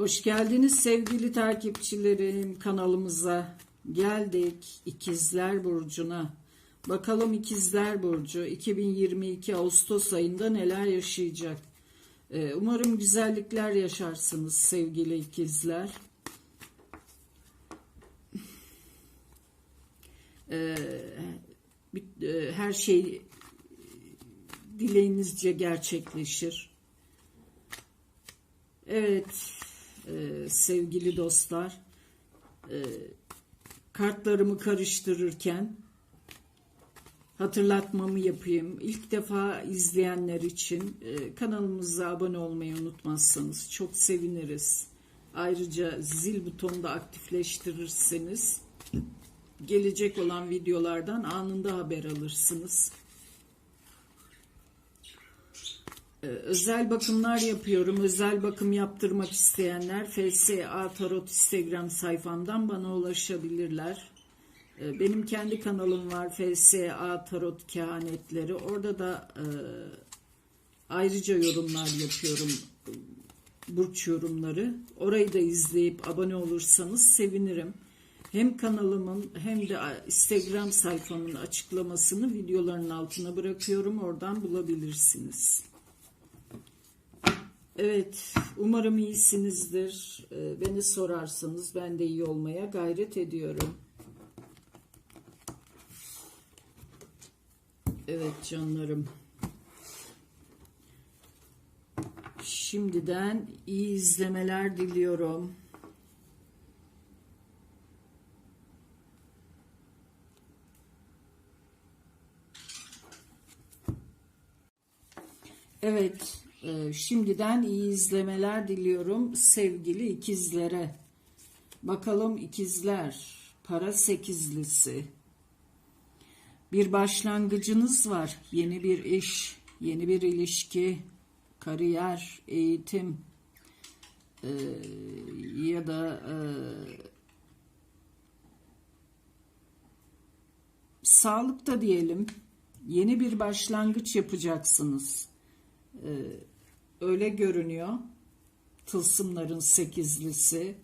Hoş geldiniz sevgili takipçilerim kanalımıza. Geldik İkizler Burcu'na. Bakalım İkizler Burcu 2022 Ağustos ayında neler yaşayacak. Ee, umarım güzellikler yaşarsınız sevgili ikizler. Ee, e, her şey dileğinizce gerçekleşir. Evet e, sevgili dostlar e, kartlarımı karıştırırken hatırlatmamı yapayım. İlk defa izleyenler için e, kanalımıza abone olmayı unutmazsanız çok seviniriz. Ayrıca zil butonunu da aktifleştirirseniz gelecek olan videolardan anında haber alırsınız. Ee, özel bakımlar yapıyorum. Özel bakım yaptırmak isteyenler FSA Tarot Instagram sayfamdan bana ulaşabilirler. Ee, Benim kendi kanalım var FSA Tarot Kehanetleri. Orada da e, ayrıca yorumlar yapıyorum. Burç yorumları. Orayı da izleyip abone olursanız sevinirim. Hem kanalımın hem de Instagram sayfamın açıklamasını videoların altına bırakıyorum. Oradan bulabilirsiniz. Evet, umarım iyisinizdir. Ee, Beni sorarsanız ben de iyi olmaya gayret ediyorum. Evet canlarım. Şimdiden iyi izlemeler diliyorum. Evet, e, şimdiden iyi izlemeler diliyorum sevgili ikizlere. Bakalım ikizler, para sekizlisi. Bir başlangıcınız var, yeni bir iş, yeni bir ilişki, kariyer, eğitim e, ya da e, sağlıkta diyelim. Yeni bir başlangıç yapacaksınız öyle görünüyor. Tılsımların sekizlisi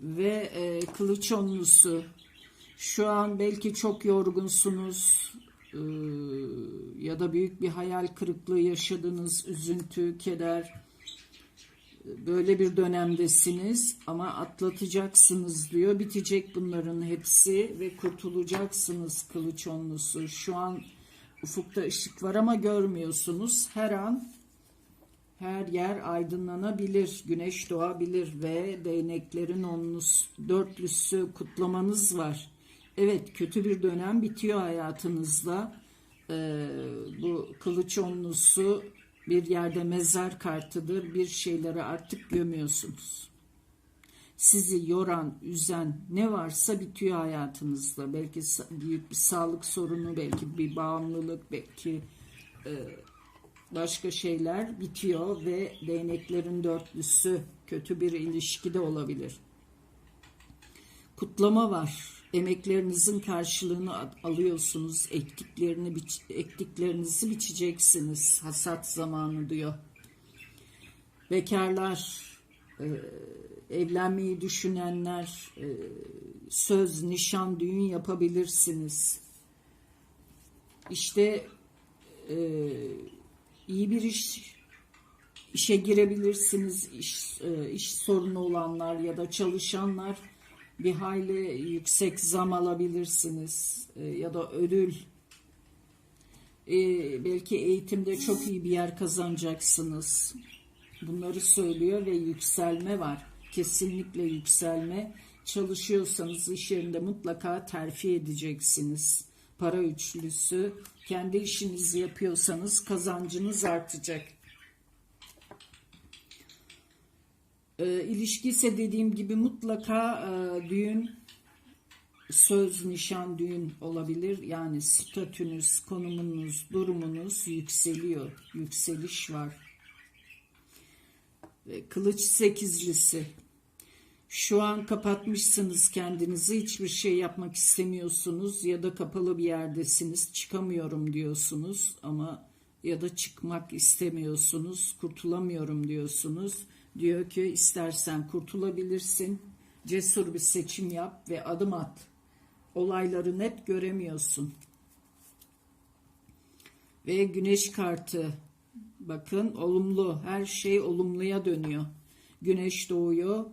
ve e, kılıç onlusu. Şu an belki çok yorgunsunuz e, ya da büyük bir hayal kırıklığı yaşadınız, üzüntü, keder. Böyle bir dönemdesiniz ama atlatacaksınız diyor. Bitecek bunların hepsi ve kurtulacaksınız kılıç onlusu. Şu an ufukta ışık var ama görmüyorsunuz. Her an her yer aydınlanabilir, güneş doğabilir ve değneklerin onlus, dörtlüsü kutlamanız var. Evet kötü bir dönem bitiyor hayatınızda. Ee, bu kılıç onlusu bir yerde mezar kartıdır. Bir şeyleri artık gömüyorsunuz. Sizi yoran, üzen ne varsa bitiyor hayatınızda. Belki büyük bir sağlık sorunu, belki bir bağımlılık, belki e, başka şeyler bitiyor ve değneklerin dörtlüsü kötü bir ilişki de olabilir. Kutlama var. Emeklerinizin karşılığını alıyorsunuz. Ektiklerini ektiklerinizi biçeceksiniz. Hasat zamanı diyor. Bekarlar, e, evlenmeyi düşünenler, e, söz, nişan, düğün yapabilirsiniz. İşte e, iyi bir iş işe girebilirsiniz. İş, e, iş sorunu olanlar ya da çalışanlar bir hayli yüksek zam alabilirsiniz e, ya da ödül. E, belki eğitimde çok iyi bir yer kazanacaksınız. Bunları söylüyor ve yükselme var. Kesinlikle yükselme. Çalışıyorsanız iş yerinde mutlaka terfi edeceksiniz. Para üçlüsü. Kendi işinizi yapıyorsanız kazancınız artacak. E, ilişki ise dediğim gibi mutlaka e, düğün, söz, nişan, düğün olabilir. Yani statünüz, konumunuz, durumunuz yükseliyor. Yükseliş var. Kılıç sekizlisi. Şu an kapatmışsınız kendinizi, hiçbir şey yapmak istemiyorsunuz ya da kapalı bir yerdesiniz, çıkamıyorum diyorsunuz ama ya da çıkmak istemiyorsunuz, kurtulamıyorum diyorsunuz Diyor ki istersen kurtulabilirsin. Cesur bir seçim yap ve adım at. Olayları net göremiyorsun. Ve güneş kartı. Bakın olumlu. Her şey olumluya dönüyor. Güneş doğuyor.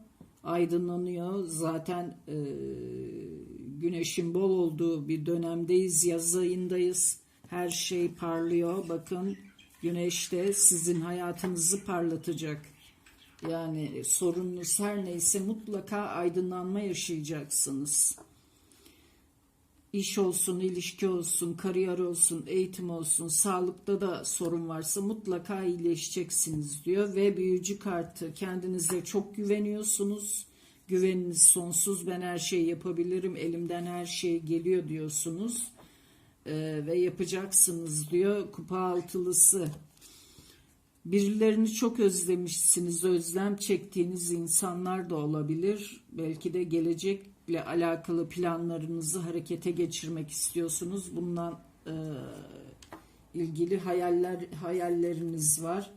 Aydınlanıyor. Zaten e, güneşin bol olduğu bir dönemdeyiz. Yaz ayındayız. Her şey parlıyor. Bakın güneş de sizin hayatınızı parlatacak. Yani sorununuz her neyse mutlaka aydınlanma yaşayacaksınız. İş olsun, ilişki olsun, kariyer olsun, eğitim olsun, sağlıkta da sorun varsa mutlaka iyileşeceksiniz diyor. Ve büyücü kartı kendinize çok güveniyorsunuz. Güveniniz sonsuz ben her şeyi yapabilirim elimden her şey geliyor diyorsunuz. Ee, ve yapacaksınız diyor. Kupa altılısı Birilerini çok özlemişsiniz, özlem çektiğiniz insanlar da olabilir. Belki de gelecekle alakalı planlarınızı harekete geçirmek istiyorsunuz. Bundan e, ilgili hayaller hayalleriniz var.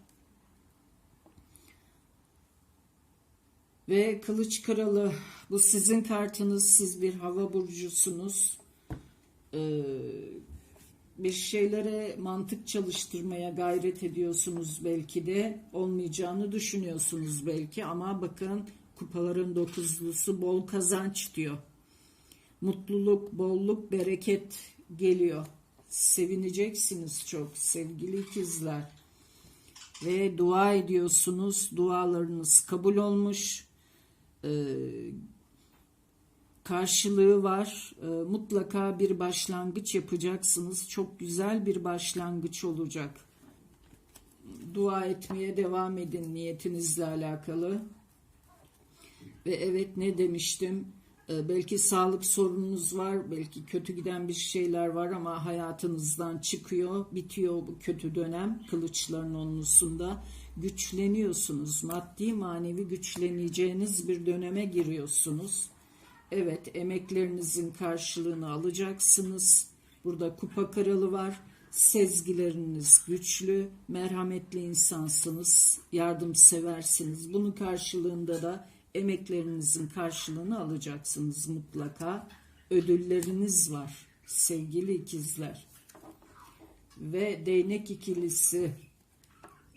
Ve Kılıç Kralı bu sizin kartınız. Siz bir hava burcusunuz. Ee, bir şeylere mantık çalıştırmaya gayret ediyorsunuz belki de olmayacağını düşünüyorsunuz belki ama bakın kupaların dokuzlusu bol kazanç diyor. Mutluluk, bolluk, bereket geliyor. Sevineceksiniz çok sevgili ikizler. Ve dua ediyorsunuz. Dualarınız kabul olmuş. Ee, karşılığı var. E, mutlaka bir başlangıç yapacaksınız. Çok güzel bir başlangıç olacak. Dua etmeye devam edin niyetinizle alakalı. Ve evet ne demiştim? E, belki sağlık sorununuz var, belki kötü giden bir şeyler var ama hayatınızdan çıkıyor, bitiyor bu kötü dönem kılıçların onlusunda. Güçleniyorsunuz, maddi manevi güçleneceğiniz bir döneme giriyorsunuz Evet emeklerinizin karşılığını alacaksınız. Burada kupa kralı var. Sezgileriniz güçlü, merhametli insansınız, yardımseversiniz. Bunun karşılığında da emeklerinizin karşılığını alacaksınız mutlaka. Ödülleriniz var sevgili ikizler. Ve değnek ikilisi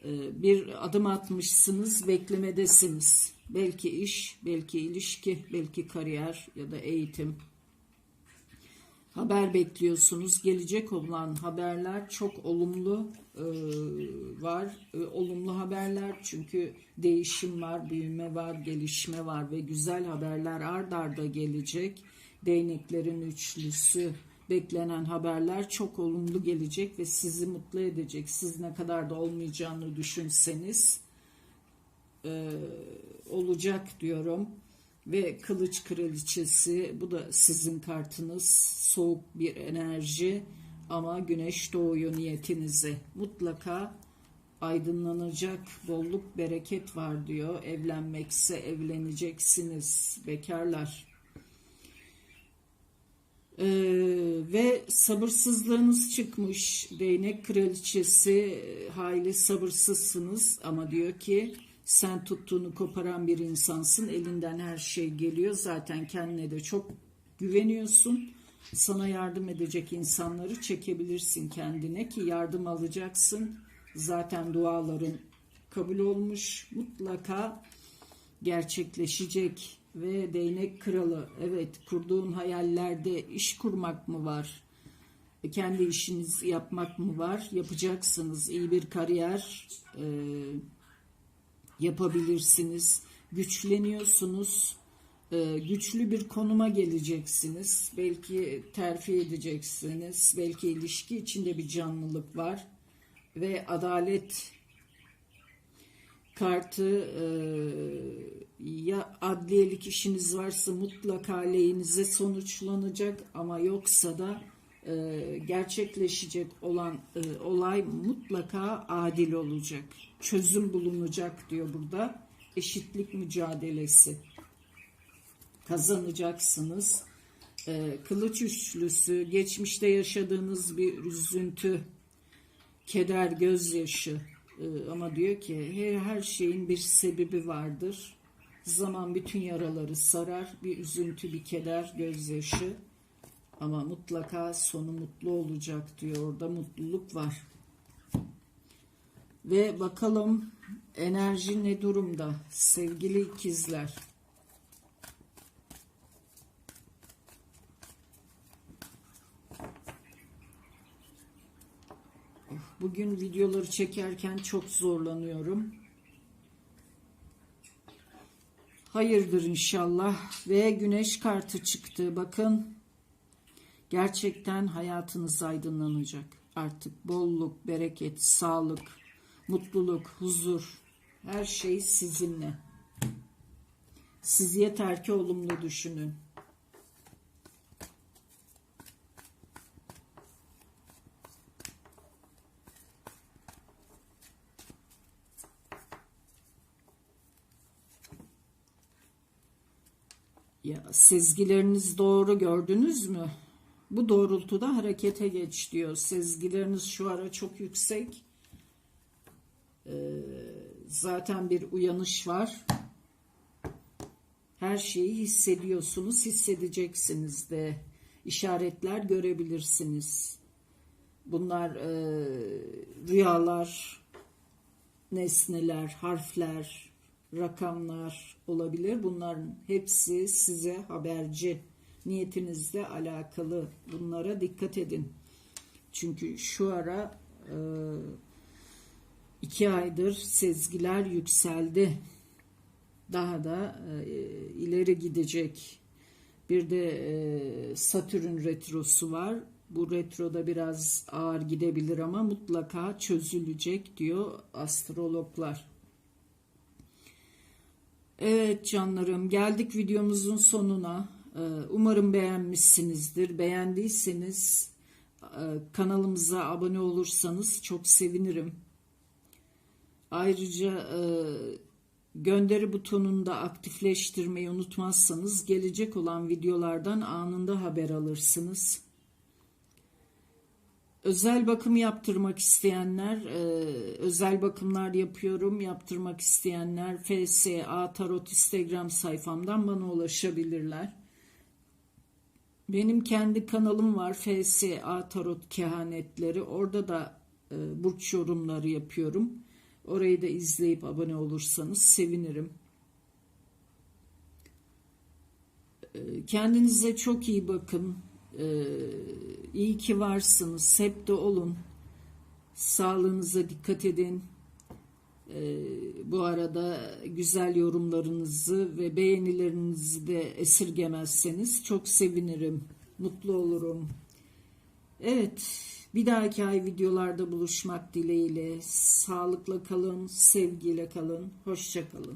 e, bir adım atmışsınız, beklemedesiniz Belki iş, belki ilişki, belki kariyer ya da eğitim. Haber bekliyorsunuz. Gelecek olan haberler çok olumlu e, var. E, olumlu haberler çünkü değişim var, büyüme var, gelişme var ve güzel haberler ard arda gelecek. Değneklerin üçlüsü, beklenen haberler çok olumlu gelecek ve sizi mutlu edecek. Siz ne kadar da olmayacağını düşünseniz e, olacak diyorum. Ve kılıç kraliçesi bu da sizin kartınız. Soğuk bir enerji ama güneş doğuyor niyetinize. Mutlaka aydınlanacak bolluk bereket var diyor. Evlenmekse evleneceksiniz bekarlar. Ee, ve sabırsızlığınız çıkmış. Değnek kraliçesi hayli sabırsızsınız ama diyor ki sen tuttuğunu koparan bir insansın. Elinden her şey geliyor. Zaten kendine de çok güveniyorsun. Sana yardım edecek insanları çekebilirsin kendine ki yardım alacaksın. Zaten duaların kabul olmuş. Mutlaka gerçekleşecek ve değnek kralı evet kurduğun hayallerde iş kurmak mı var kendi işinizi yapmak mı var yapacaksınız iyi bir kariyer e, yapabilirsiniz. Güçleniyorsunuz. Ee, güçlü bir konuma geleceksiniz. Belki terfi edeceksiniz. Belki ilişki içinde bir canlılık var. Ve adalet kartı e, ya adliyelik işiniz varsa mutlaka lehinize sonuçlanacak ama yoksa da e, gerçekleşecek olan e, olay mutlaka adil olacak. Çözüm bulunacak diyor burada. Eşitlik mücadelesi kazanacaksınız. E, kılıç üçlüsü, geçmişte yaşadığınız bir üzüntü, keder, gözyaşı Ee, ama diyor ki her, her şeyin bir sebebi vardır. Zaman bütün yaraları sarar. Bir üzüntü, bir keder, gözyaşı. Ama mutlaka sonu mutlu olacak diyor. Orada mutluluk var. Ve bakalım enerji ne durumda sevgili ikizler. Bugün videoları çekerken çok zorlanıyorum. Hayırdır inşallah. Ve güneş kartı çıktı. Bakın gerçekten hayatınız aydınlanacak. Artık bolluk, bereket, sağlık, mutluluk, huzur her şey sizinle. Siz yeter ki olumlu düşünün. Ya sezgileriniz doğru gördünüz mü? Bu doğrultuda harekete geç diyor. Sezgileriniz şu ara çok yüksek. Ee, zaten bir uyanış var. Her şeyi hissediyorsunuz, hissedeceksiniz de. İşaretler görebilirsiniz. Bunlar e, rüyalar, nesneler, harfler, rakamlar olabilir. Bunların hepsi size haberci niyetinizle alakalı. Bunlara dikkat edin. Çünkü şu ara e, iki aydır sezgiler yükseldi. Daha da e, ileri gidecek. Bir de e, Satürn retrosu var. Bu retroda biraz ağır gidebilir ama mutlaka çözülecek diyor astrologlar. Evet canlarım geldik videomuzun sonuna. Ee, Umarım beğenmişsinizdir. Beğendiyseniz e, kanalımıza abone olursanız çok sevinirim. Ayrıca e, gönderi butonunu da aktifleştirmeyi unutmazsanız gelecek olan videolardan anında haber alırsınız. Özel bakım yaptırmak isteyenler, e, özel bakımlar yapıyorum. Yaptırmak isteyenler FSA Tarot Instagram sayfamdan bana ulaşabilirler. Benim kendi kanalım var FSA Tarot Kehanetleri. Orada da e, burç yorumları yapıyorum. Orayı da izleyip abone olursanız sevinirim. E, kendinize çok iyi bakın. E, iyi ki varsınız. Hep de olun. Sağlığınıza dikkat edin. E, bu arada güzel yorumlarınızı ve beğenilerinizi de esirgemezseniz çok sevinirim. Mutlu olurum. Evet, bir dahaki ay videolarda buluşmak dileğiyle. Sağlıkla kalın, sevgiyle kalın, hoşça kalın.